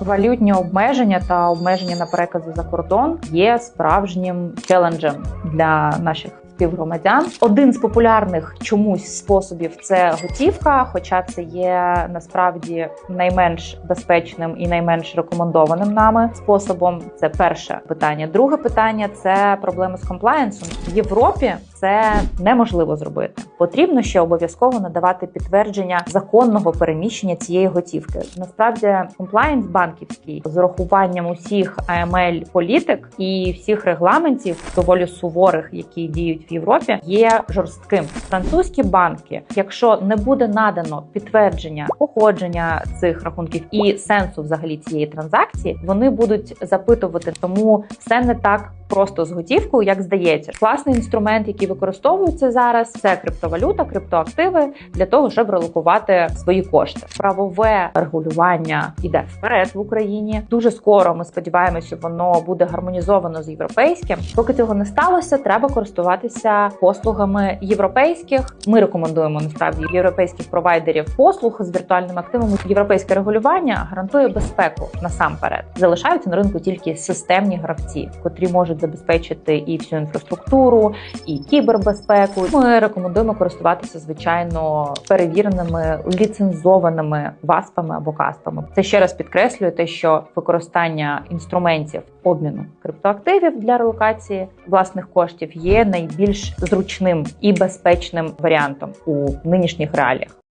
Валютні обмеження та обмеження на перекази за кордон є справжнім челенджем для наших співгромадян. Один з популярних чомусь способів це готівка, хоча це є насправді найменш безпечним і найменш рекомендованим нами способом. Це перше питання. Друге питання це проблеми з комплаєнсом в Європі. Це неможливо зробити. Потрібно ще обов'язково надавати підтвердження законного переміщення цієї готівки. Насправді, комплаєнс банківський з урахуванням усіх aml політик і всіх регламентів, доволі суворих, які діють в Європі, є жорстким. Французькі банки, якщо не буде надано підтвердження походження цих рахунків і сенсу взагалі цієї транзакції, вони будуть запитувати, тому все не так. Просто з готівкою, як здається, класний інструмент, який використовується зараз, це криптовалюта, криптоактиви для того, щоб релокувати свої кошти. Правове регулювання іде вперед в Україні. Дуже скоро ми сподіваємося, воно буде гармонізовано з європейським. Поки цього не сталося, треба користуватися послугами європейських. Ми рекомендуємо насправді європейських провайдерів послуг з віртуальними активами. Європейське регулювання гарантує безпеку насамперед. Залишаються на ринку тільки системні гравці, котрі можуть забезпечити і всю інфраструктуру, і кібербезпеку. Ми рекомендуємо користуватися звичайно перевіреними ліцензованими васпами або каспами. Це ще раз підкреслює те, що використання інструментів обміну криптоактивів для релокації власних коштів є найбільш зручним і безпечним варіантом у нинішніх реаліях.